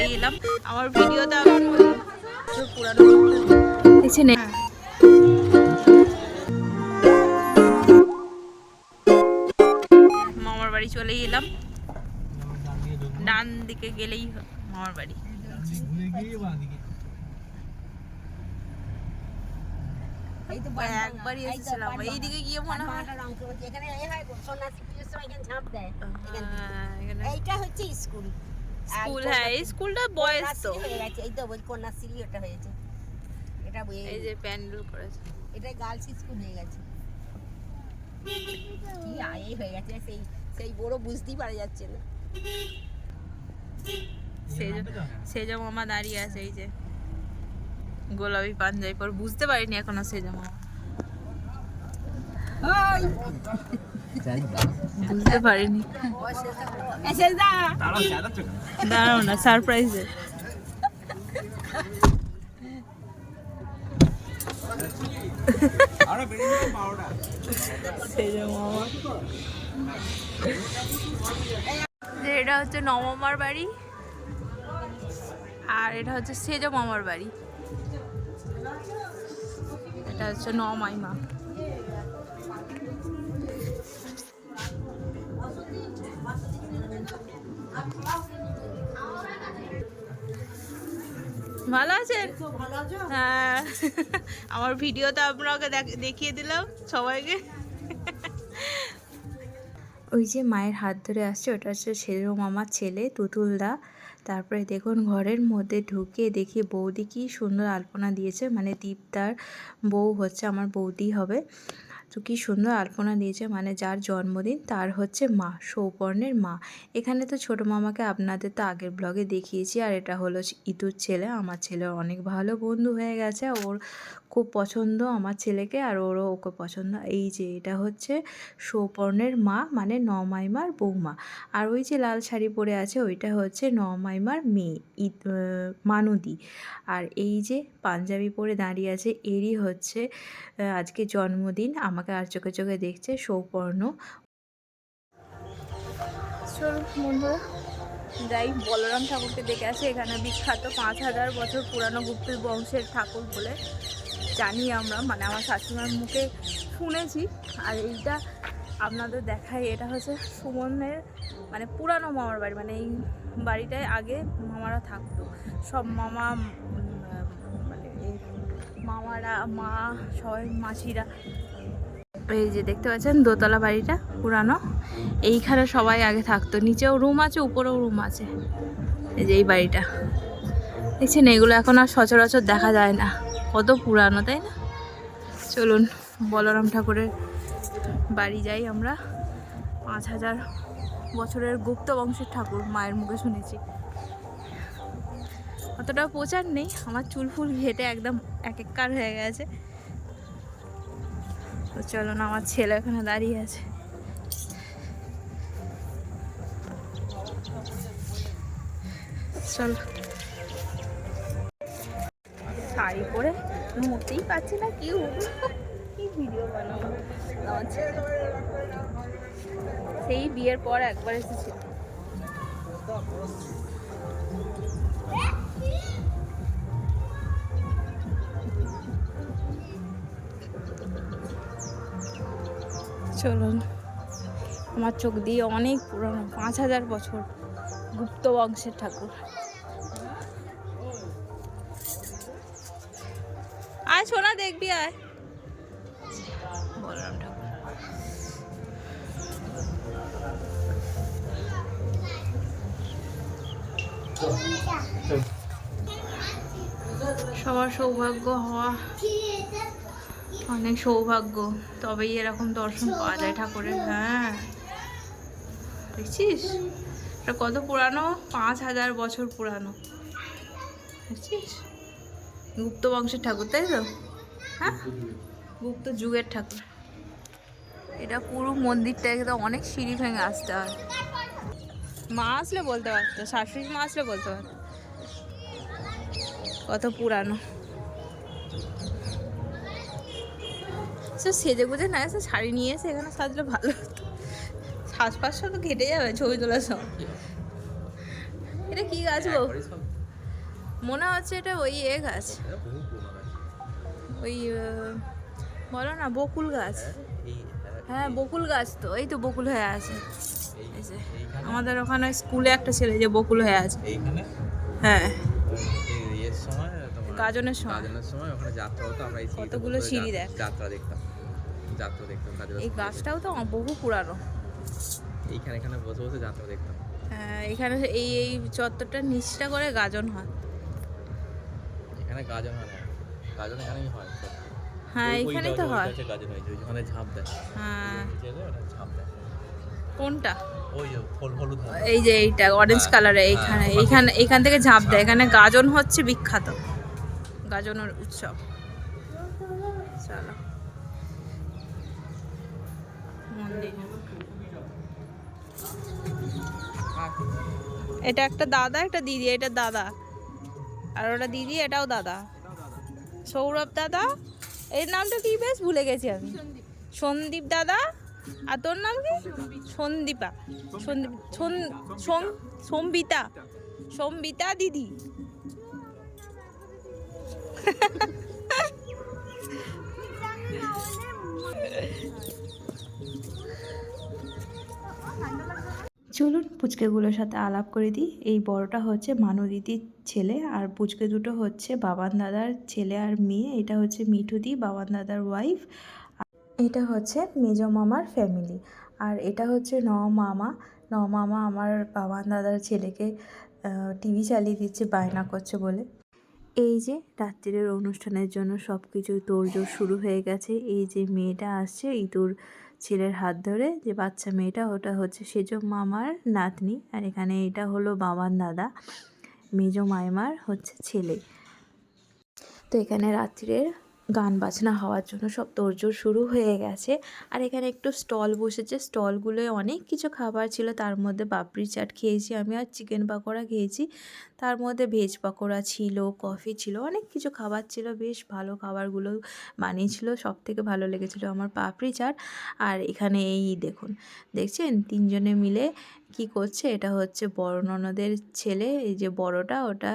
চলে এলাম। আমার ভিডিওতে পুরানো। দেখছি মামার বাড়ি চলে এলাম। ডান দিকে গেলেই মামার বাড়ি। তো একবারই এসেছিলাম। এইদিকে গিয়ে মনে হয় হয়। হ্যাঁ, এখানে এইটা হচ্ছে স্কুল। স্কুল হ্যাঁ এই স্কুলটা বয়স তো। হয়ে গেছে এই তো বল কন্যাশ্রী ওটা হয়েছে। এটা বই এই যে প্যান্ডেল করেছে। এটা গার্লস স্কুল হয়ে গেছে। কি আয়ে হয়ে গেছে সেই সেই বড় বুঝতেই পারা যাচ্ছে না। সেজ সেজ মামা দাঁড়িয়ে আছে এই যে। গোলাপি পাঞ্জাবি পর বুঝতে পারিনি এখনও সেজ মামা। বুঝতে পারিনি। দাঁড়াও না সারপ্রাইজ এটা হচ্ছে নবমার বাড়ি, আর এটা হচ্ছে সেজ মামার বাড়ি। এটা হচ্ছে নমাইমা। ভালো আছেন? হ্যাঁ। আমার ভিডিওতে আপনাকে দেখ- দেখিয়ে দিলাম সবাইকে। ওই যে মায়ের হাত ধরে আসছে ওটা হচ্ছে সেজো মামার ছেলে তুতুলদা। তারপরে দেখুন ঘরের মধ্যে ঢুকে দেখি বৌদি কি সুন্দর আলপনা দিয়েছে। মানে দীপদার বউ হচ্ছে আমার বৌদি হবে। তো কী সুন্দর আলপনা দিয়েছে। মানে যার জন্মদিন তার হচ্ছে মা, সৌপর্ণের মা। এখানে তো ছোট মামাকে আপনাদের তো আগের ব্লগে দেখিয়েছি। আর এটা হলো ইতুর ছেলে। আমার ছেলে অনেক ভালো বন্ধু হয়ে গেছে। ওর খুব পছন্দ আমার ছেলেকে আর ওরও ওকে পছন্দ। এই যে এটা হচ্ছে সৌপর্ণের মা মানে নমাইমার বৌমা। আর ওই যে লাল শাড়ি পরে আছে ওইটা হচ্ছে নমাইমার মেয়ে ঈদ মানুদি। আর এই যে পাঞ্জাবি পরে দাঁড়িয়ে আছে এরই হচ্ছে আজকে জন্মদিন। আমাকে আর চোখে চোখে দেখছে সৌপর্ণ। যাই বলরাম ঠাকুরকে দেখে আসি। এখানে বিখ্যাত পাঁচ হাজার বছর পুরানো গুপ্তের বংশের ঠাকুর বলে জানি আমরা মানে আমার শাশুড়িমার মুখে শুনেছি। আর এইটা আপনাদের দেখাই, এটা হচ্ছে সুমনের মানে পুরানো মামার বাড়ি মানে এই বাড়িটায় আগে মামারা থাকতো। সব মামা মানে মামারা, মা, সবাই মাসিরা। এই যে দেখতে পাচ্ছেন দোতলা বাড়িটা পুরানো, এইখানে সবাই আগে থাকতো। নিচেও রুম আছে, উপরেও রুম আছে। এই যে এই বাড়িটা। দেখছেন, এগুলো এখন আর সচরাচর দেখা যায় না। কত পুরানো, তাই না? চলুন, বলরাম ঠাকুরের বাড়ি যাই আমরা। পাঁচ হাজার বছরের গুপ্ত বংশের ঠাকুর, মায়ের মুখে শুনেছি। অতটা প্রচার নেই, আমার চুল ফুল ঘেটে একদম এক এককার হয়ে গেছে। তো চলো না আমার ছেলে এখানে দাঁড়িয়ে আছে। চলো। শাড়ি পরে মরতেই পারছি না, কি কি ভিডিও বানাবো? সেই বিয়ের পর একবার এসেছিল। চলুন, আমার চোখ দিয়ে অনেক পুরনো, পাঁচ হাজার বছর গুপ্ত বংশের ঠাকুর। আয়, সোনা দেখবি, আয়। ঠাকুর সবার সৌভাগ্য হওয়া অনেক সৌভাগ্য, তবেই এরকম দর্শন পাওয়া যায় ঠাকুরের হ্যাঁ। দেখছিস? এটা কত পুরানো? পাঁচ হাজার বছর পুরানো। দেখছিস? গুপ্ত বংশের ঠাকুর, তাই তো? হ্যাঁ? গুপ্ত যুগের ঠাকুর। এটা পুরো মন্দিরটা একদম অনেক সিঁড়ি ভেঙে আসতে হয়। মা আসলে বলতে পারতো শাশুড়ি মা আসলে বলতে পারতো। কত পুরানো। সে সেজে গুজে না এসে শাড়ি নিয়ে এসে এখানে সাজলে ভালো হতো। শ্বাস তো ঘেটে যাবে ছবি তোলার সময়। এটা কি গাছ একবারই সব মনে হচ্ছে এটা ওই এ গাছ। ওই বলো না বকুল গাছ। হ্যাঁ, বকুল গাছ তো এই তো বকুল হয়ে আছে। আমাদের ওখানে স্কুলে একটা ছেলে যে বকুল হয়ে আছে। হ্যাঁ। গাজনের সময়। গাজনের সময়। ওখানে যাত্রা হতো আমরা এই কতগুলো সিঁড়ি দেখ। যাত্রা দেখতাম। যাত্রা দেখতাম এই গাছটাও তো বহু পুরানো। এইখানে এখানে বসে বসে যাত্রা দেখতাম। হ্যাঁ, এখানে এই এই চত্বরটা নিচটা করে গাজন হয়। এখানে গাজন হয় না। গাজন এখানেই হয় হ্যাঁ এখানেই তো হয়। গাজন হয়েছে ওইখানে ঝাঁপ দেয়। হ্যাঁ। ঝাঁপ দেয়। কোনটা? হয়। এই যে এইটা অরেঞ্জ হ্যাঁ, কালারে হ্যাঁ, এইখানে ওখান এইখানে এইখান থেকে ঝাঁপ দেয়। এখানে গাজন হচ্ছে বিখ্যাত। গাজনের উৎসব। চলো। এটা একটা দাদা একটা দিদি এটা দাদা। আর ওটা দিদি এটাও দাদা। সৌরভ দাদা এর নামটা কি বেশ ভুলে গেছি আমি। সন্দীপ দাদা আর তোর নাম কি? সন্দীপা। সন্দীপ সন- সোম- সম্বিতা। সম্বিতা দিদি। চলুন পুচকেগুলোর সাথে আলাপ করে দিই। এই বড়টা হচ্ছে মানু দিদির ছেলে আর পুচকে দুটো হচ্ছে বাবান দাদার ছেলে আর মেয়ে। এটা হচ্ছে মিঠুদি, বাবান দাদার ওয়াইফ এটা হচ্ছে মেজ মামার ফ্যামিলি আর এটা হচ্ছে ন মামা। ন মামা আমার বাবান দাদার ছেলেকে টিভি চালিয়ে দিচ্ছে, বায়না করছে বলে। এই যে রাত্রির অনুষ্ঠানের জন্য সব কিছু তোড়জোড় শুরু হয়ে গেছে। এই যে মেয়েটা আসছে ইতুর ছেলের হাত ধরে যে, বাচ্চা মেয়েটা, ওটা হচ্ছে সেজ মামার নাতনি আর এখানে এটা হলো বাবার দাদা। মেজ মাইমার হচ্ছে ছেলে। তো এখানে রাত্রির গান বাজনা হওয়ার জন্য সব তোড়জোড় শুরু হয়ে গেছে। আর এখানে একটু স্টল বসেছে। স্টলগুলোয় অনেক কিছু খাবার ছিল। তার মধ্যে পাপড়ি চাট খেয়েছি আমি আর চিকেন পাকোড়া খেয়েছি। তার মধ্যে ভেজ পাকোড়া ছিল, কফি ছিল, অনেক কিছু খাবার ছিল। বেশ ভালো খাবারগুলো বানিয়েছিল। সব থেকে ভালো লেগেছিলো আমার পাপড়ি চাট। আর এখানে এই দেখুন, দেখছেন? তিনজনে মিলে কি করছে? এটা হচ্ছে বড় ননদের ছেলে, এই যে বড়টা ওটা।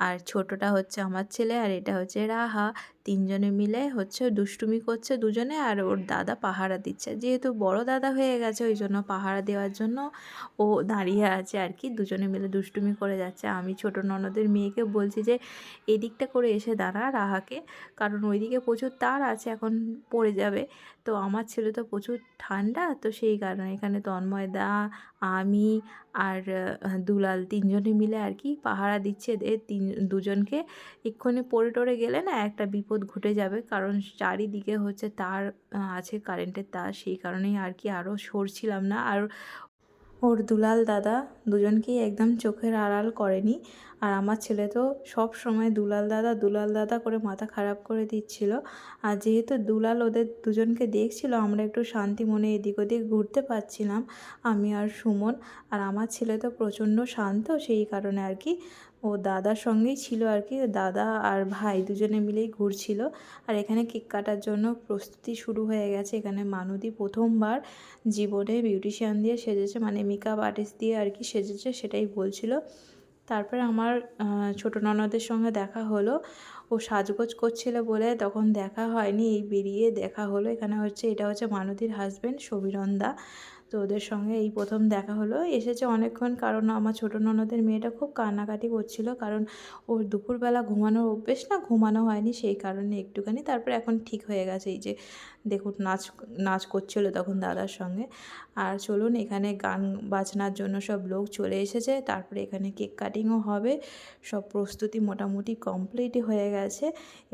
আর ছোটটা হচ্ছে আমার ছেলে, আর এটা হচ্ছে রাহা। তিনজনে মিলে হচ্ছে দুষ্টুমি করছে দুজনে, আর ওর দাদা পাহারা দিচ্ছে। যেহেতু বড় দাদা হয়ে গেছে, ওই জন্য পাহারা দেওয়ার জন্য ও দাঁড়িয়ে আছে আর কি। দুজনে মিলে দুষ্টুমি করে যাচ্ছে। আমি ছোট ননদের মেয়েকে বলছি যে, এদিকটা করে এসে দাঁড়া রাহাকে। কারণ ওইদিকে প্রচুর তার আছে, এখন পড়ে যাবে। তো আমার ছেলে তো প্রচুর ঠান্ডা, তো সেই কারণে এখানে তন্ময় দা, আমি আর দুলাল তিনজনে মিলে আর কি পাহারা দিচ্ছে এদের তিন, দুজনকে। এক্ষুনি পড়ে টরে গেলে না একটা বিপদ ঘটে যাবে, কারণ চারিদিকে হচ্ছে তার আছে কারেন্টের তার, সেই কারণেই আর কি আরও সরছিলাম না। আর ওর দুলাল দাদা দুজনকেই একদম চোখের আড়াল করেনি। আর আমার ছেলে তো সব সময় দুলাল দাদা দুলাল দাদা করে মাথা খারাপ করে দিচ্ছিল। আর যেহেতু দুলাল ওদের দুজনকে দেখছিল, আমরা একটু শান্তি মনে এদিক ওদিক ঘুরতে পারছিলাম, আমি আর সুমন। আর আমার ছেলে তো প্রচণ্ড শান্ত, সেই কারণে আর কি ও দাদার সঙ্গেই ছিল আর কি। দাদা আর ভাই দুজনে মিলেই ঘুরছিল। আর এখানে কেক কাটার জন্য প্রস্তুতি শুরু হয়ে গেছে। এখানে মানুদি প্রথমবার জীবনে বিউটিশিয়ান দিয়ে সেজেছে মানে মেকআপ আর্টিস্ট দিয়ে আর কি সেজেছে, সেটাই বলছিল। তারপরে আমার ছোট ননদের সঙ্গে দেখা হলো। ও সাজগোজ করছিল বলে তখন দেখা হয়নি, এই বেরিয়ে দেখা হলো। এখানে হচ্ছে, এটা হচ্ছে মানতির হাজব্যান্ড সবিরন্দা তো ওদের সঙ্গে এই প্রথম দেখা হলো। এসেছে অনেকক্ষণ কারণ আমার ছোটো ননদের মেয়েটা খুব কান্নাকাটি করছিল কারণ ওর দুপুরবেলা ঘুমানোর অভ্যেস না, ঘুমানো হয়নি সেই কারণে একটুখানি। তারপরে এখন ঠিক হয়ে গেছে এই যে দেখুন নাচ নাচ করছিল তখন দাদার সঙ্গে। আর চলুন এখানে গান বাজনার জন্য সব লোক চলে এসেছে। তারপরে এখানে কেক কাটিংও হবে। সব প্রস্তুতি মোটামুটি কমপ্লিটই হয়ে গেছে।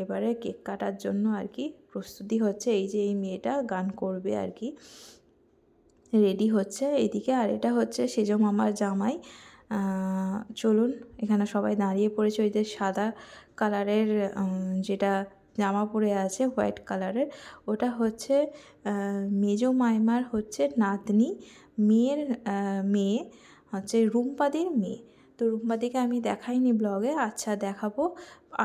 এবারে কেক কাটার জন্য আর কি প্রস্তুতি হচ্ছে। এই যে এই মেয়েটা গান করবে আর কি। রেডি হচ্ছে এদিকে। আর এটা হচ্ছে সেজো মামার জামাই। চলুন, এখানে সবাই দাঁড়িয়ে পড়েছে। ওই যে সাদা কালারের যেটা জামা পরে আছে, হোয়াইট কালারের, ওটা হচ্ছে মেজ মাইমার হচ্ছে নাতনি, মেয়ের মেয়ে, হচ্ছে রুম্পাদির মেয়ে। তো রূপমাদিকে আমি দেখাইনি ব্লগে আচ্ছা দেখাবো।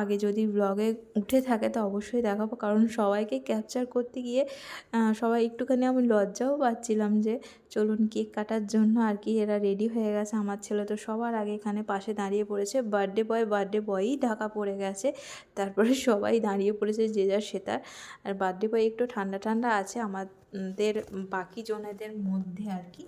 আগে যদি ব্লগে উঠে থাকে তো অবশ্যই দেখাবো। কারণ সবাইকে ক্যাপচার করতে গিয়ে সবাই একটুখানি আমি লজ্জাও পাচ্ছিলাম যে, চলুন কেক কাটার জন্য আর কি এরা রেডি হয়ে গেছে। আমার ছেলে তো সবার আগে এখানে পাশে দাঁড়িয়ে পড়েছে। বার্থডে বয় বার্থডে বয়ই ঢাকা পড়ে গেছে। তারপরে সবাই দাঁড়িয়ে পড়েছে, যে যার সেতার আর বার্থডে বয় একটু ঠান্ডা ঠান্ডা আছে আমাদের বাকি জনেদের মধ্যে আর কি।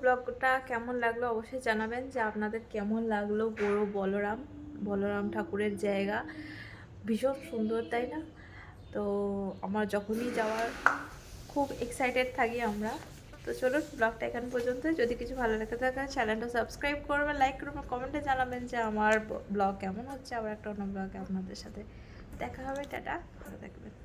ব্লগটা কেমন লাগল অবশ্যই জানাবেন যে আপনাদের কেমন লাগল বড়ো বলরাম বলরাম ঠাকুরের জায়গা। ভীষণ সুন্দর, তাই না? তো আমার যখনই যাওয়ার, খুব এক্সাইটেড থাকি আমরা। তো চলুন ব্লগটা এখান পর্যন্ত। যদি কিছু ভালো লেগে থাকে চ্যানেলটা সাবস্ক্রাইব করবেন লাইক করবেন কমেন্টে জানাবেন যে আমার ব্লগ কেমন হচ্ছে, আবার একটা অন্য ব্লগে আপনাদের সাথে দেখা হবে। টাটা, ভালো থাকবেন।